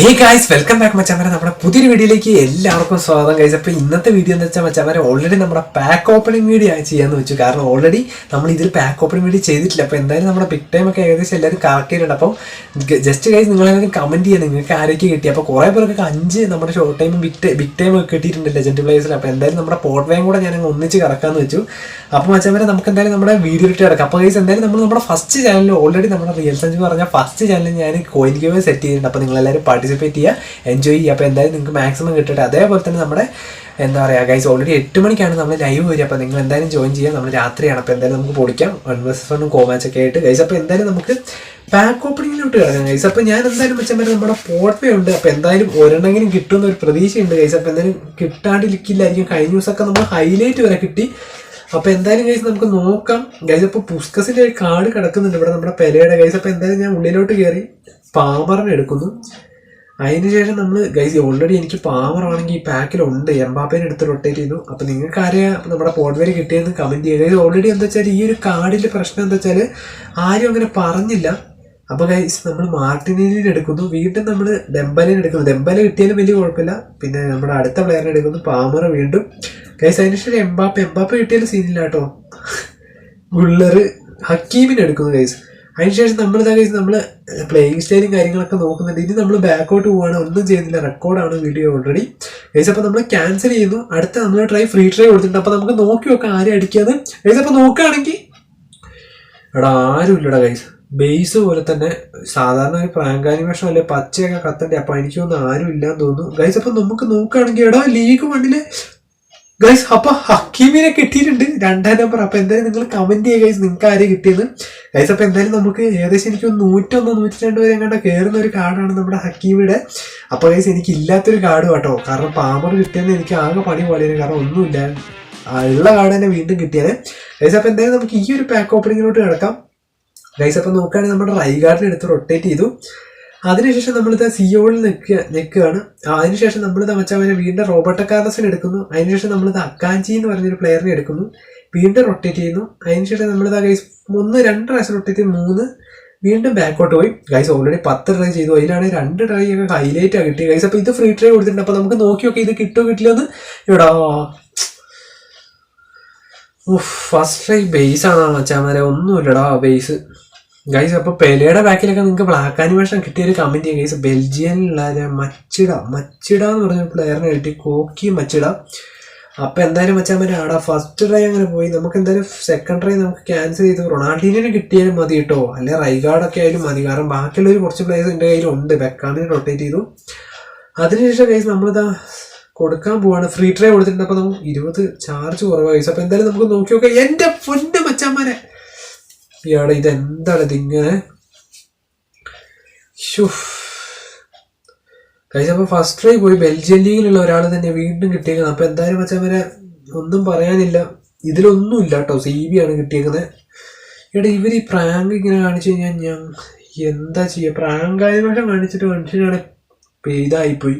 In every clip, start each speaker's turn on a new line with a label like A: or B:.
A: ഹേ guys welcome back മച്ചാമര നമ്മുടെ പുതിയൊരു വീഡിയോയിലേക്ക് എല്ലാവർക്കും സ്വാഗതം കഴിച്ചു അപ്പോൾ ഇന്നത്തെ വീഡിയോ എന്ന് വെച്ചാൽ മച്ചാമര ഓൾറെഡി നമ്മുടെ പാക്ക് ഓപ്പണിംഗ് വീഡിയോ ചെയ്യാന്ന് വെച്ചു കാരണം ഓൾറെഡി നമ്മൾ ഇതിൽ പാക്ക് ഓപ്പണിംഗ് വീഡിയോ ചെയ്തിട്ടില്ല അപ്പോൾ എന്തായാലും നമ്മുടെ ബിഗ് ടൈം ഒക്കെ ഏകദേശം എല്ലാവരും കറക്റ്റിയിട്ടുണ്ട് അപ്പോൾ ജസ്റ്റ് ഗൈസ് നിങ്ങളെല്ലാവരും കമൻറ്റ് ചെയ്യാൻ നിങ്ങൾക്ക് ആരൊക്കെ കിട്ടി അപ്പോൾ കുറേ പേർക്ക് അഞ്ച് നമ്മുടെ ഷോർട്ട് ടൈമും ബിഗ് ബിഗ് ടൈം ഒക്കെ കിട്ടിയിട്ടുണ്ട് ലെജൻഡ് പ്ലേസിൽ അപ്പോൾ എന്തായാലും നമ്മുടെ പോട്ട്വയും കൂടെ ഞാൻ ഒന്നിച്ച് കറക്കാമെന്ന് വെച്ചു അപ്പോൾ മച്ചാമര നമുക്ക് എന്തായാലും നമ്മുടെ വീഡിയോ ഇട്ട് കിടക്കാം അപ്പോൾ ഗൈസ് എന്തായാലും നമ്മൾ നമ്മുടെ ഫസ്റ്റ് ചാനലിൽ ഓൾറെഡി നമ്മുടെ റിയൽ സെൻസ് പറഞ്ഞ ഫസ്റ്റ് ചാനൽ ഞാൻ കോയിൻ ഗെയിം സെറ്റ് ചെയ്തിട്ടുണ്ട് അപ്പോൾ നിങ്ങളെല്ലാവരും പാർട്ടിസിപ്പേറ്റ് ചെയ്യുക എൻജോയ് ചെയ്യുക അപ്പോൾ എന്തായാലും നിങ്ങൾക്ക് മാക്സിമം കിട്ടട്ടെ അതേപോലെ തന്നെ നമ്മുടെ എന്താ പറയുക ഗൈസ് ഓൾറെഡി എട്ട് മണിക്കാണ് നമ്മൾ ലൈവ് വരിക അപ്പോൾ നിങ്ങൾ എന്തായാലും ജോയിൻ ചെയ്യുക നമ്മൾ രാത്രിയാണ് അപ്പോൾ എന്തായാലും നമുക്ക് പൊളിക്കാം വൺ വേഴ്സസ് ഫണ്ണും കോമാച്ച് ഒക്കെ ആയിട്ട് ഗൈസ് അപ്പോൾ എന്തായാലും നമുക്ക് പാക്ക് ഓപ്പണിങ്ങിലോട്ട് കിടക്കാം ഗൈസ് അപ്പോൾ ഞാൻ എന്തായാലും വെച്ചാൽ പറഞ്ഞാൽ നമ്മുടെ പോർട്ടേ ഉണ്ട് അപ്പോൾ എന്തായാലും ഒരെണ്ണെങ്കിലും കിട്ടുമെന്ന് ഒരു പ്രതീക്ഷയുണ്ട് ഗൈസ് അപ്പോൾ എന്തായാലും കിട്ടാണ്ടിരിക്കില്ലായിരിക്കും കഴിഞ്ഞ ദിവസമൊക്കെ നമ്മൾ ഹൈലൈറ്റ് വരെ കിട്ടി അപ്പോൾ എന്തായാലും ഗൈസ് നമുക്ക് നോക്കാം ഗൈസ് അപ്പോൾ പുസ്കസിൻ്റെ ഒരു കാർഡ് കിടക്കുന്നുണ്ട് ഇവിടെ നമ്മുടെ പെലയുടെ ഗൈസ് അപ്പോൾ എന്തായാലും ഞാൻ ഉള്ളിലോട്ട് കയറി പാമറിനെ എടുക്കുന്നു അതിനുശേഷം നമ്മൾ ഗൈസ് ഓൾറെഡി എനിക്ക് പാവർ ആണെങ്കിൽ ഈ പാക്കിലുണ്ട് എംബാപ്പേനെ എടുത്ത് റൊട്ടേറ്റ് ചെയ്തു അപ്പോൾ നിങ്ങൾക്ക് ആരെയാ നമ്മുടെ പോഡ്വേര് കിട്ടിയെന്ന് കമൻറ്റ് ചെയ്യുക ഓൾറെഡി എന്താ വെച്ചാൽ ഈ ഒരു കാർഡിൻ്റെ പ്രശ്നം എന്താ വെച്ചാൽ ആരും അങ്ങനെ പറഞ്ഞില്ല അപ്പോൾ ഗൈസ് നമ്മൾ മാർട്ടിനേലിനെ എടുക്കുന്നു വീണ്ടും നമ്മൾ ഡെമ്പലിന് എടുക്കുന്നു ഡെമ്പല കിട്ടിയാലും വലിയ കുഴപ്പമില്ല പിന്നെ നമ്മുടെ അടുത്ത പ്ലെയറിനെ എടുക്കുന്നു പാമർ വീണ്ടും ഗൈസ് അതിനുശേഷം എംബാപ്പ എംബാപ്പ കിട്ടിയാലും സീനില്ല കേട്ടോ ഗുള്ളർ ഹക്കീമിനെ എടുക്കുന്നു ഗൈസ് അതിനുശേഷം നമ്മൾ കഴിച്ച് നമ്മൾ പ്ലേയിങ് സ്റ്റൈലും കാര്യങ്ങളൊക്കെ നോക്കുന്നുണ്ട് ഇനി നമ്മൾ ബാക്കോട്ട് പോവുകയാണ് ഒന്നും ചെയ്യുന്നില്ല റെക്കോർഡാണ് വീഡിയോ ഓൾറെഡി ഗൈസ് അപ്പോൾ നമ്മൾ ക്യാൻസൽ ചെയ്യുന്നു അടുത്ത നമ്മൾ ട്രൈ ഫ്രീ ട്രൈ കൊടുത്തിട്ടുണ്ട് അപ്പോൾ നമുക്ക് നോക്കി നോക്കാം ആരും അടിക്കാതെ ഗൈസ് അപ്പോൾ നോക്കുകയാണെങ്കിൽ എടാ ഇല്ലടാ ഗൈസ് ബേസ് പോലെ തന്നെ സാധാരണ ഒരു പ്രാങ്ക് ആനിമേഷൻ അല്ലെ പച്ചയൊക്കെ കത്തണ്ടേ അപ്പം എനിക്ക് തോന്നുന്നു ആരും ഇല്ലാന്ന് തോന്നുന്നു ഗൈസ് അപ്പം നമുക്ക് നോക്കുകയാണെങ്കിൽ എടാ ലീഗ് വണ്ണിൽ ഗൈസ് അപ്പൊ ഹക്കീമിനെ കിട്ടിയിട്ടുണ്ട് രണ്ടാം നമ്പർ അപ്പൊ എന്തായാലും നിങ്ങൾ കമന്റ് ചെയ്യുക ഗൈസ് നിങ്ങൾക്ക് ആരെ കിട്ടിയത് ഗൈസ് അപ്പൊ എന്തായാലും നമുക്ക് ഏകദേശം എനിക്ക് നൂറ്റൊന്ന് നൂറ്റി രണ്ട് വരെ കണ്ട കയറുന്ന ഒരു കാർഡാണ് നമ്മുടെ ഹക്കീമിയുടെ അപ്പൊ ഗൈസ് എനിക്ക് ഇല്ലാത്തൊരു കാർഡ് കേട്ടോ കാരണം പാമർ കിട്ടിയെന്ന് എനിക്ക് ആകെ പണി പോലെയാണ് കാരണം ഒന്നുമില്ല ഉള്ള കാർഡ് തന്നെ വീണ്ടും കിട്ടിയത് ഗൈസ് അപ്പൊ എന്തായാലും നമുക്ക് ഈ ഒരു പാക്ക് ഓപ്പണിങ്ങിലോട്ട് കിടക്കാം ഗൈസ് അപ്പൊ നോക്കുകയാണെങ്കിൽ നമ്മുടെ റൈ കാർഡിനെടുത്ത് എടുത്ത് റൊട്ടേറ്റ് ചെയ്തു അതിനുശേഷം നമ്മളിത് സിയോണിൽ e നിൽക്കുക നിൽക്കുകയാണ് അതിനുശേഷം നമ്മളിത് മച്ചവനെ വീണ്ടും റോബർട്ട് കാർലസിനെ എടുക്കുന്നു അതിനുശേഷം നമ്മളിത് അക്കാഞ്ചി എന്ന് പറഞ്ഞൊരു പ്ലെയറിനെ എടുക്കുന്നു വീണ്ടും റൊട്ടേറ്റ് ചെയ്യുന്നു അതിനുശേഷം നമ്മളിത് ഗൈസ് ഒന്ന് രണ്ട് റൈസ് റൊട്ടേറ്റ് ചെയ്ത് മൂന്ന് വീണ്ടും ബാക്കോട്ട് പോയി ഗൈസ് ഓൾറെഡി പത്ത് ട്രൈ ചെയ്തു അതിലാണ് രണ്ട് ട്രൈ ഒക്കെ ഹൈലൈറ്റ് ആയി കിട്ടി ഗൈസ് അപ്പോൾ ഇത് ഫ്രീ ട്രൈ കൊടുത്തിട്ടുണ്ട് അപ്പോൾ നമുക്ക് നോക്കി ഇത് കിട്ടുമോ കിട്ടില്ലെന്ന് ഇവിടാ ഇവിടെ ഫസ്റ്റ് ട്രൈ ബേസ് ആണ് മച്ചാമാരെ ഒന്നുമില്ലടാ ബേസ് ഗൈസ് അപ്പൊ പെലയുടെ ബാക്കിലൊക്കെ നിങ്ങൾക്ക് ബ്ലാക്ക് ആനിമേഷൻ കിട്ടിയ ഒരു കമന്റ് ഗൈസ് ബെൽജിയനിലുള്ള മച്ചിട മച്ചിട എന്ന് പറഞ്ഞ പ്ലെയറിനെ കിട്ടി കോക്കി മച്ചിട അപ്പൊ എന്തായാലും മച്ചാൻ പറ്റും ആടാ ഫസ്റ്റ് ട്രൈ അങ്ങനെ പോയി നമുക്ക് എന്തായാലും സെക്കൻഡ് ട്രൈ നമുക്ക് ക്യാൻസൽ ചെയ്ത് റൊണാൾഡീനെ കിട്ടിയാലും മതി കേട്ടോ അല്ലെ റൈഗാർഡൊക്കെ ആയാലും മതി കാരണം ബാക്കിയുള്ളൊരു കുറച്ച് പ്ലേയേഴ്സ് എന്റെ കയ്യിൽ ഉണ്ട് ബെക്കാമിനെ റൊട്ടേറ്റ് ചെയ്തു അതിനുശേഷം ഗൈസ് നമ്മളിതാ കൊടുക്കാൻ പോവാണ് ഫ്രീ ട്രൈ കൊടുത്തിട്ടുണ്ട് അപ്പൊ നമുക്ക് ഇരുപത് ചാർജ് കുറവാണ് കേസ് അപ്പോൾ എന്തായാലും നമുക്ക് നോക്കി നോക്കാം എൻ്റെ പൊന്നെ മച്ചാമാരെ ഇയാളെ ഇതെന്താണ് ഇതിങ്ങനെ കഴിച്ച ഫസ്റ്റ് ട്രൈ പോയി ബെൽജിയം ലീഗിലുള്ള ഒരാൾ തന്നെ വീണ്ടും കിട്ടിയേക്കുന്നത് അപ്പോൾ എന്തായാലും വരെ ഒന്നും പറയാനില്ല ഇതിലൊന്നും ഇല്ല കേട്ടോ സി ബി ആണ് കിട്ടിയേക്കുന്നത് ഇവിടെ ഇവർ ഈ പ്രാങ്ക് ഇങ്ങനെ കാണിച്ചു കഴിഞ്ഞാൽ ഞാൻ എന്താ ചെയ്യുക പ്രാങ്കായ ഭാഷ കാണിച്ചിട്ട് മനുഷ്യനാണ് ഇതായിപ്പോയി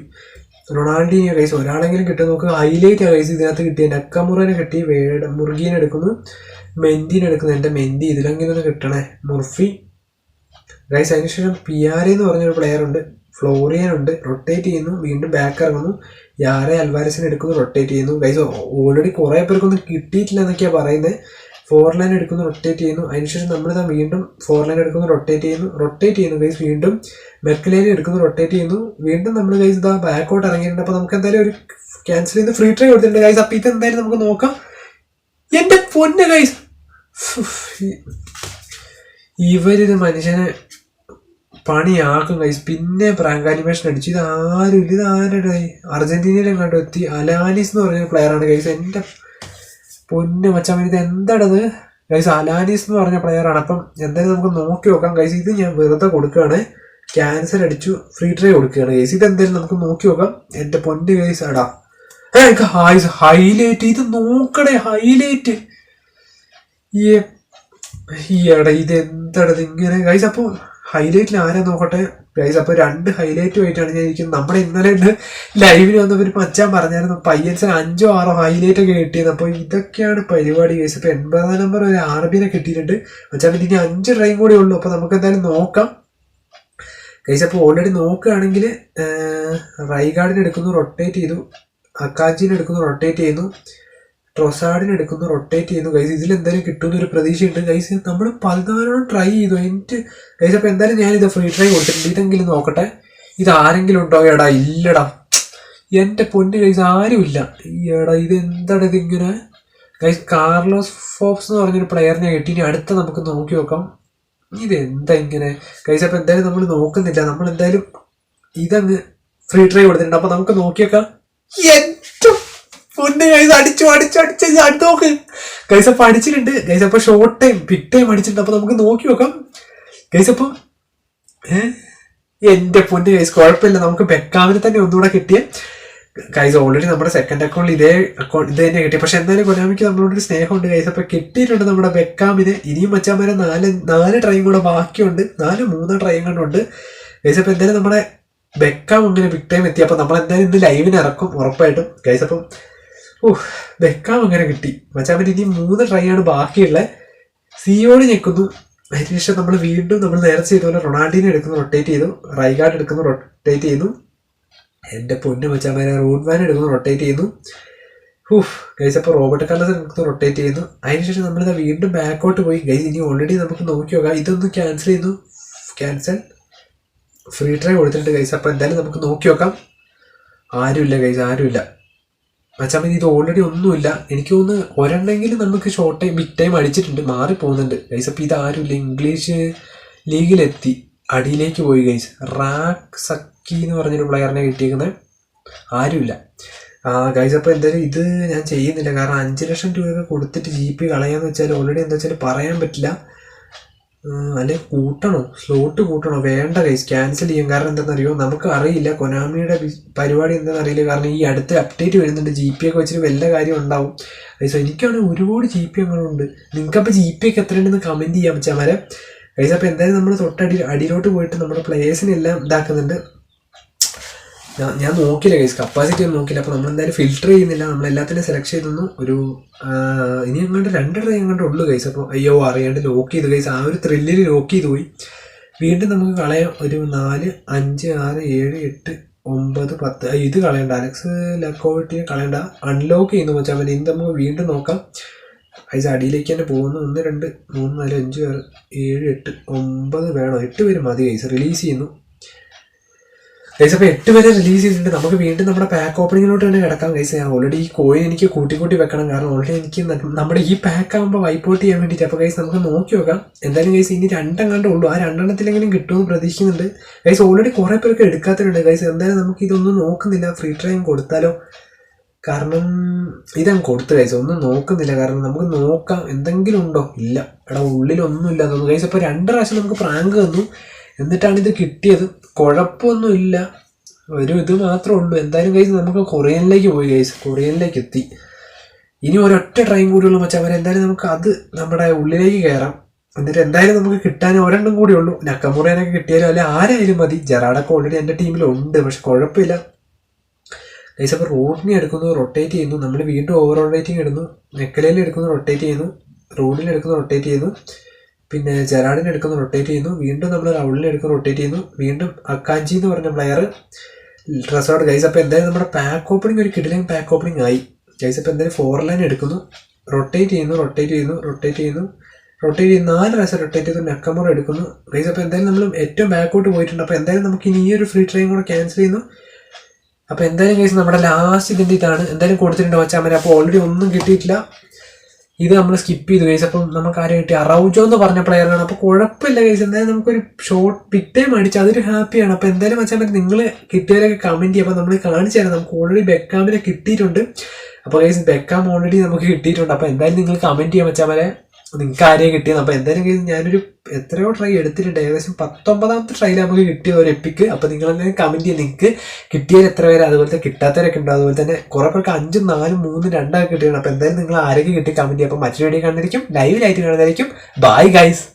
A: റൊണാൾഡിനെ കൈസ് ഒരാളെങ്കിലും കിട്ടും നമുക്ക് ഹൈലൈറ്റ് കൈസ് ഇതിനകത്ത് കിട്ടിയ നക്കമുറനെ കിട്ടി വേട മുറുകീനെ എടുക്കുന്നു മെന്തിനെ എടുക്കുന്നു എൻ്റെ മെന്തി ഇതിലെങ്കിലും കിട്ടണേ മുർഫി കൈസ് അതിനുശേഷം പി ആർ എന്ന് പറഞ്ഞൊരു പ്ലെയർ ഉണ്ട് ഫ്ലോറിയൻ ഉണ്ട് റൊട്ടേറ്റ് ചെയ്യുന്നു വീണ്ടും ബാക്ക് ഇറങ്ങുന്നു യാരെ അൽവാരസിനെ എടുക്കുന്നു റൊട്ടേറ്റ് ചെയ്യുന്നു കൈസ് ഓൾറെഡി കുറേ പേർക്കൊന്നും കിട്ടിയിട്ടില്ല എന്നൊക്കെയാണ് പറയുന്നത് ഫോർ ലൈൻ എടുക്കുന്നു റൊട്ടേറ്റ് ചെയ്യുന്നു അതിനുശേഷം നമ്മൾ ഇതാ വീണ്ടും ഫോർ ലൈൻ എടുക്കുന്നു റൊട്ടേറ്റ് ചെയ്യുന്നു റൊട്ടേറ്റ് ചെയ്യുന്നു ഗൈസ് വീണ്ടും മെക്ക് ലൈൻ എടുക്കുന്നു റൊട്ടേറ്റ് ചെയ്യുന്നു വീണ്ടും നമ്മൾ ഗൈസ് ഇതാ ബാക്കോട്ട് ഇറങ്ങിയിട്ടുണ്ട് അപ്പോൾ നമുക്ക് എന്തായാലും ഒരു ക്യാൻസൽ ചെയ്ത് ഫ്രീ ട്രൈ കൊടുത്തിട്ടുണ്ട് ഗൈസ് അപ്പോൾ ഇത് എന്തായാലും നമുക്ക് നോക്കാം എൻ്റെ പൊന്ന ഗൈസ് ഇവരിത് മനുഷ്യനെ പണിയാക്കും ഗൈസ് പിന്നെ പ്രാങ്ക് ആനിമേഷൻ അടിച്ചു ഇത് ആരും ഇത് ആരുടെ അർജന്റീനയിലെങ്ങാണ്ട് എത്തി അലാനിസ് എന്ന് പറഞ്ഞ പ്ലെയറാണ് ഗൈസ് എൻ്റെ പൊന്ന് മച്ചാൻ ഇത് എന്താണത് ഗൈസ് അലാനീസ് എന്ന് പറഞ്ഞ പ്ലെയറാണ് അപ്പം എന്തായാലും നമുക്ക് നോക്കി നോക്കാം ഗൈസ് ഇത് ഞാൻ വെറുതെ കൊടുക്കുകയാണ് ക്യാൻസൽ അടിച്ചു ഫ്രീ ട്രൈ കൊടുക്കുകയാണ് ഗൈസ് ഇത് എന്തായാലും നമുക്ക് നോക്കി നോക്കാം എൻ്റെ പൊന്നു ഗൈസ് ആടാ ഹൈസ് ഹൈലൈറ്റ് ഇത് നോക്കണേ ഹൈലൈറ്റ് ഈ എടാ ഇത് എന്താണത് ഇങ്ങനെ ഗൈസ് അപ്പോൾ ഹൈലൈറ്റിൽ ആരാ നോക്കട്ടെ ഗൈസ് അപ്പോൾ രണ്ട് ഹൈലൈറ്റും ആയിട്ടാണ് ഞാൻ ഇരിക്കുന്നത് നമ്മൾ ഇന്നലെ ഉണ്ട് ലൈവിന് വന്നപ്പോൾ ഒരു മച്ചാൻ പറഞ്ഞായിരുന്നു പയ്യൻസിന് അഞ്ചോ ആറോ ഹൈലൈറ്റ് ഒക്കെ കിട്ടിയത് അപ്പോൾ ഇതൊക്കെയാണ് പരിപാടി ഗൈസ് ഇപ്പോൾ എൺപതാം നമ്പർ ഒരു ആർ ബിനെ കിട്ടിയിട്ടുണ്ട് മച്ചാൻ പിന്നെ ഇനി അഞ്ച് ട്രെയിൻ കൂടെ ഉള്ളൂ അപ്പോൾ നമുക്ക് എന്തായാലും നോക്കാം ഗൈസ് അപ്പോൾ ഓൾറെഡി നോക്കുകയാണെങ്കിൽ റൈഗാർഡിനെടുക്കുന്നു റൊട്ടേറ്റ് ചെയ്തു അക്കാജിന് റൊട്ടേറ്റ് ചെയ്യുന്നു ട്രൊസാഡിന് എടുക്കുന്നു റൊട്ടേറ്റ് ചെയ്യുന്നു ഗൈസ് ഇതിൽ എന്തായാലും കിട്ടുമെന്ന് ഒരു പ്രതീക്ഷയുണ്ട് ഗൈസ് നമ്മൾ പതിനാലോളം ട്രൈ ചെയ്തു എനിക്ക് ഗൈസ് അപ്പോൾ എന്തായാലും ഞാനിത് ഫ്രീ ട്രൈ കൊടുത്തിട്ടുണ്ട് ഇതെങ്കിലും നോക്കട്ടെ ഇത് ആരെങ്കിലും ഉണ്ടോ എടാ ഇല്ലടാ എൻ്റെ പൊന്ന് ഗൈസ് ആരുമില്ല എടാ ഇത് എന്താണ് ഇതിങ്ങനെ ഗൈസ് കാർലോസ് ഫോപ്സ് എന്ന് പറഞ്ഞൊരു പ്ലെയറിനെ കിട്ടി ഇനി അടുത്ത നമുക്ക് നോക്കി നോക്കാം ഇതെന്താ ഇങ്ങനെ ഗൈസ് അപ്പോൾ എന്തായാലും നമ്മൾ നോക്കുന്നില്ല നമ്മൾ എന്തായാലും ഇതങ്ങ് ഫ്രീ ട്രൈ കൊടുത്തിട്ടുണ്ട് അപ്പോൾ നമുക്ക് നോക്കിയേക്കാം ഏറ്റവും ഗൈസപ്പ അടിച്ച് അടിച്ചിട്ടുണ്ട് ഗൈസപ്പ അപ്പം ഷോർട്ട് ടൈം ബിഗ് ടൈം അടിച്ചിട്ടുണ്ട് അപ്പൊ നമുക്ക് നോക്കി നോക്കാം ഗൈസപ്പ അപ്പം എൻ്റെ പൊന്നെ കൈസ് കുഴപ്പമില്ല നമുക്ക് ബെക്കാമിന് തന്നെ ഒന്നുകൂടെ കിട്ടിയ ഗൈസ് ഓൾറെഡി നമ്മുടെ സെക്കൻഡ് അക്കൗണ്ടിൽ ഇതേ അക്കൗണ്ട് ഇത് തന്നെ കിട്ടി പക്ഷെ എന്തായാലും കൊനാമിക്ക് നമ്മളോട് സ്നേഹമുണ്ട് കൈസ് അപ്പം കിട്ടിയിട്ടുണ്ട് നമ്മുടെ ബെക്കാമിന് ഇനിയും വരെ നാല് നാല് ട്രെയിൻ കൂടെ ബാക്കിയുണ്ട് നാല് മൂന്ന് ട്രൈയും കണ്ടുണ്ട് കൈസ് അപ്പം എന്തായാലും നമ്മുടെ ബെക്കാം അങ്ങനെ ബിഗ് ടൈം എത്തി അപ്പൊ നമ്മൾ എന്തായാലും ഇന്ന് ലൈവിന് ഇറക്കും ഉറപ്പായിട്ടും കൈസ് അപ്പം ഓഹ് ബെക്കാം അങ്ങനെ കിട്ടി മച്ചാൻ ഇനി മൂന്ന് ട്രൈ ആണ് ബാക്കിയുള്ളത് സിയോട് ഞെക്കുന്നു അതിനുശേഷം നമ്മൾ വീണ്ടും നമ്മൾ നേരത്തെ ചെയ്ത പോലെ റൊണാൾഡിനെ എടുക്കുന്നു റൊട്ടേറ്റ് ചെയ്തു റൈഗാർഡ് എടുക്കുന്നു റൊട്ടേറ്റ് ചെയ്തു എൻ്റെ പൊന്നു മച്ചാമാരെ റൂഡ്മാൻ എടുക്കുന്നു റൊട്ടേറ്റ് ചെയ്തു ഹൂഫ് ഗൈസ് അപ്പോൾ റോബർട്ട് കാർലസ് എടുക്കുന്നു റൊട്ടേറ്റ് ചെയ്യുന്നു അതിനുശേഷം നമ്മളിത് വീണ്ടും ബാക്കോട്ട് പോയി ഗൈസ് ഇനി ഓൾറെഡി നമുക്ക് നോക്കി നോക്കാം ഇതൊന്ന് ക്യാൻസൽ ചെയ്യുന്നു ക്യാൻസൽ ഫ്രീ ട്രൈ കൊടുത്തിട്ടുണ്ട് ഗൈസ് അപ്പോൾ എന്തായാലും നമുക്ക് നോക്കി നോക്കാം ആരുമില്ല ഗൈസ് ആരുമില്ല മച്ചാമൻ ഇത് ഓൾറെഡി ഒന്നുമില്ല എനിക്ക് തോന്നുന്നു ഒരെണ്ണെങ്കിലും നമുക്ക് ഷോർട്ട് ടൈം മിഡ് ടൈം അടിച്ചിട്ടുണ്ട് മാറി പോകുന്നുണ്ട് ഗൈസ് അപ്പോൾ ഇല്ല ഇംഗ്ലീഷ് ലീഗിലെത്തി അടിയിലേക്ക് പോയി ഗൈസ് റാക് സക്കി എന്ന് പറഞ്ഞൊരു പ്ലെയറിനെ കിട്ടിയേക്കുന്നത് ആരുമില്ല ആ ഗൈസ് അപ്പോൾ എന്തായാലും ഇത് ഞാൻ ചെയ്യുന്നില്ല കാരണം അഞ്ച് ലക്ഷം രൂപയൊക്കെ കൊടുത്തിട്ട് ജി പി കളയാന്ന് വെച്ചാൽ ഓൾറെഡി എന്താ വെച്ചാൽ പറയാൻ പറ്റില്ല അല്ലെ കൂട്ടണോ സ്ലോട്ട് കൂട്ടണോ വേണ്ട കൈസ് ക്യാൻസൽ ചെയ്യും കാരണം എന്താണെന്നറിയോ നമുക്ക് അറിയില്ല കൊനാമിയുടെ പരിപാടി എന്താണെന്ന് അറിയില്ല കാരണം ഈ അടുത്ത അപ്ഡേറ്റ് വരുന്നുണ്ട് ജി പി ഒക്കെ വെച്ചിട്ട് വല്ല കാര്യം ഉണ്ടാവും കൈസ് എനിക്കാണെങ്കിൽ ഒരുപാട് ജി പി അങ്ങളുണ്ട് നിങ്ങൾക്കപ്പോൾ ജി പി ഒക്കെ എത്രയുണ്ടെന്ന് കമൻറ്റ് ചെയ്യാൻ ചമരെ കൈസ് അപ്പോൾ എന്തായാലും നമ്മൾ തൊട്ടടി അടിയിലോട്ട് പോയിട്ട് നമ്മുടെ പ്ലേയേഴ്സിനെല്ലാം ഇതാക്കുന്നുണ്ട് ഞാൻ നോക്കില്ല ഗൈസ് കപ്പാസിറ്റി ഒന്നും നോക്കില്ല അപ്പോൾ നമ്മൾ എന്തായാലും ഫിൽറ്റർ ചെയ്യുന്നില്ല നമ്മൾ എല്ലാത്തിനും സെലക്ട് ചെയ്തൊന്നും ഒരു ഇനി അങ്ങോട്ട് രണ്ട് ട്രൈ അങ്ങോട്ട് ഉള്ളൂ ഗൈസ് അപ്പോൾ അയ്യോ അറിയാണ്ട് ലോക്ക് ചെയ്തു ഗൈസ് ആ ഒരു ത്രില്ലിൽ ലോക്ക് ചെയ്തു പോയി വീണ്ടും നമുക്ക് കളയാം ഒരു നാല് അഞ്ച് ആറ് ഏഴ് എട്ട് ഒമ്പത് പത്ത് ഇത് കളയണ്ട അലക്സ് ലക്കോവിറ്റിയെ കളയണ്ട അൺലോക്ക് ചെയ്യുന്നു വെച്ചാൽ മതി ഇത് നമുക്ക് വീണ്ടും നോക്കാം അതിൽ അടിയിലേക്ക് തന്നെ പോകുന്നു ഒന്ന് രണ്ട് മൂന്ന് നാല് അഞ്ച് ആറ് ഏഴ് എട്ട് ഒമ്പത് വേണം എട്ട് പേര് മതി ഗൈസ് റിലീസ് ചെയ്യുന്നു ഗൈസ് അപ്പോൾ എട്ട് വരെ റിലീസ് ചെയ്തിട്ടുണ്ട് നമുക്ക് വീണ്ടും നമ്മുടെ പാക്ക് ഓപ്പണിങ്ങിലോട്ട് തന്നെ കിടക്കാം ഗൈസ് ഞാൻ ഓൾറെഡി ഈ കോയിൻ എനിക്ക് കൂട്ടി കൂട്ടി വെക്കണം കാരണം ഓൾറെഡി എനിക്ക് നമ്മുടെ ഈ പാക്ക് ആകുമ്പോൾ വൈപ്പ് ഔട്ട് ചെയ്യാൻ വേണ്ടിയിട്ട് അപ്പോൾ ഗൈസ് നമുക്ക് നോക്കി നോക്കാം എന്തായാലും ഗൈസ് ഇനി രണ്ടെങ്ങാണ്ട് ഉള്ളൂ ആ രണ്ടെണ്ണത്തിലെങ്കിലും കിട്ടുമെന്ന് പ്രതീക്ഷിക്കുന്നുണ്ട് ഗൈസ് ഓൾറെഡി കുറേ പേർക്ക് എടുക്കാത്തവരുണ്ട് ഗൈസ് എന്തായാലും നമുക്ക് ഇതൊന്നും നോക്കുന്നില്ല ഫ്രീ ട്രൈം കൊടുത്താലോ കാരണം ഇതങ്ങ് കൊടുത്തു ഗൈസ് ഒന്നും നോക്കുന്നില്ല കാരണം നമുക്ക് നോക്കാം എന്തെങ്കിലും ഉണ്ടോ ഇല്ല എടാ ഉള്ളിലൊന്നും ഇല്ല തോന്നുന്നു കഴിച്ചു അപ്പോൾ രണ്ട് പ്രാവശ്യം നമുക്ക് പ്രാങ്ക് തന്നു എന്നിട്ടാണ് ഇത് കിട്ടിയത് കുഴപ്പമൊന്നുമില്ല ഒരു ഇത് മാത്രമേ ഉള്ളൂ എന്തായാലും കഴിച്ച് നമുക്ക് കൊറിയനിലേക്ക് പോയി കഴിച്ച് കൊറിയനിലേക്ക് എത്തി ഇനി ഒരൊറ്റ ട്രെയിൻ കൂടി മച്ചാ അവർ എന്തായാലും നമുക്ക് അത് നമ്മുടെ ഉള്ളിലേക്ക് കയറാം എന്നിട്ട് എന്തായാലും നമുക്ക് കിട്ടാൻ ഒരെണ്ണം കൂടി ഉള്ളൂ നക്കമുറേനൊക്കെ കിട്ടിയാലും അല്ലെങ്കിൽ ആരായാലും മതി ജെറാഡൊക്കെ ഓൾറെഡി എൻ്റെ ടീമിലുണ്ട് പക്ഷെ കുഴപ്പമില്ല ഗൈസ് അപ്പോൾ റോഡിനെ എടുക്കുന്നു റൊട്ടേറ്റ് ചെയ്യുന്നു നമ്മൾ വീണ്ടും ഓവർ റൊട്ടേറ്റിംഗ് ഇടുന്നു നെക്കലയിൽ എടുക്കുന്നു റൊട്ടേറ്റ് ചെയ്യുന്നു റോഡിൽ എടുക്കുന്നു റൊട്ടേറ്റ് ചെയ്യുന്നു പിന്നെ ജെറാഡിനെ എടുക്കുന്ന റൊട്ടേറ്റ് ചെയ്യുന്നു വീണ്ടും നമ്മൾ റൗളിനെ എടുക്കുന്ന റൊട്ടേറ്റ് ചെയ്യുന്നു വീണ്ടും അക്കാഞ്ചി എന്ന് പറഞ്ഞ പ്ലെയർ ട്രസോട് ഗൈസ് അപ്പോൾ എന്തായാലും നമ്മുടെ പാക്ക് ഓപ്പണിംഗ് ഒരു കിടിലിംഗ് പാക്ക് ഓപ്പണിംഗ് ആയി ഗൈസ് അപ്പോൾ എന്തായാലും ഫോർ ലൈൻ എടുക്കുന്നു റൊട്ടേറ്റ് ചെയ്യുന്നു റൊട്ടേറ്റ് ചെയ്യുന്നു റൊട്ടേറ്റ് ചെയ്യുന്നു റൊട്ടേറ്റ് ചെയ്യുന്നു നാല് പ്രാവശ്യം റൊട്ടേറ്റ് ചെയ്ത് നക്കമോർ എടുക്കുന്നു ഗൈസ് അപ്പോൾ എന്തായാലും നമ്മൾ ഏറ്റവും ബാക്കോട്ട് പോയിട്ടുണ്ട് അപ്പോൾ എന്തായാലും നമുക്ക് ഇനി ഈ ഒരു ഫ്രീ ട്രെയിൻ കൂടെ ക്യാൻസൽ ചെയ്യുന്നു അപ്പോൾ എന്തായാലും ഗൈസ് നമ്മുടെ ലാസ്റ്റ് ഇതിൻ്റെ ഇതാണ് എന്തായാലും കൊടുത്തിട്ടുണ്ട് വച്ചാൽ അപ്പോൾ ഓൾറെഡി ഒന്നും കിട്ടിയിട്ടില്ല ഇത് നമ്മൾ സ്കിപ്പ് ചെയ്തു കഴിച്ചു അപ്പം നമുക്ക് ആരെയും കിട്ടി അറൗജോ എന്ന് പറഞ്ഞ പ്ലെയറാണ് അപ്പോൾ കുഴപ്പമില്ല കഴിച്ചു എന്തായാലും നമുക്കൊരു ഷോർട്ട് ബിഗ് ടൈം അടിച്ചു അതൊരു ഹാപ്പിയാണ് അപ്പോൾ എന്തായാലും വെച്ചാൽ നിങ്ങൾ കിട്ടിയവരൊക്കെ കമൻറ്റ് ചെയ്യും അപ്പോൾ നമ്മൾ കാണിച്ചു തരാം നമുക്ക് ഓൾറെഡി ബെക്കാമിനെ കിട്ടിയിട്ടുണ്ട് അപ്പോൾ കഴിച്ച് ബെക്കാം ഓൾറെഡി നമുക്ക് കിട്ടിയിട്ടുണ്ട് അപ്പോൾ എന്തായാലും നിങ്ങൾ കമൻറ്റ് ചെയ്യാൻ വെച്ചാൽ നിങ്ങൾക്ക് ആരെയും കിട്ടിയത് അപ്പോൾ എന്തായാലും ഞാനൊരു എത്രയോ ട്രൈ എടുത്തിട്ടുണ്ട് ഏകദേശം പത്തൊമ്പതാമത്തെ ട്രൈയിൽ നമുക്ക് കിട്ടിയ ഒരു എപ്പിക്ക് അപ്പോൾ നിങ്ങൾ എന്തെങ്കിലും കമൻറ്റ് ചെയ്യാം നിങ്ങൾക്ക് കിട്ടിയാൽ എത്ര പേര് അതുപോലത്തെ കിട്ടാത്തവരൊക്കെ ഉണ്ടോ അതുപോലെ തന്നെ കുറേ പേർക്ക് അഞ്ചും നാലും മൂന്നും രണ്ടൊക്കെ കിട്ടിയിട്ടുണ്ട് അപ്പോൾ എന്തായാലും നിങ്ങൾ ആരെങ്കിലും കിട്ടി കമൻറ്റ് ചെയ്യാം അപ്പോൾ മറ്റൊരു വേണ്ടി കാണുന്നതായിരിക്കും ലൈവിലായിട്ട് കാണുന്നതായിരിക്കും ബൈ ഗൈസ്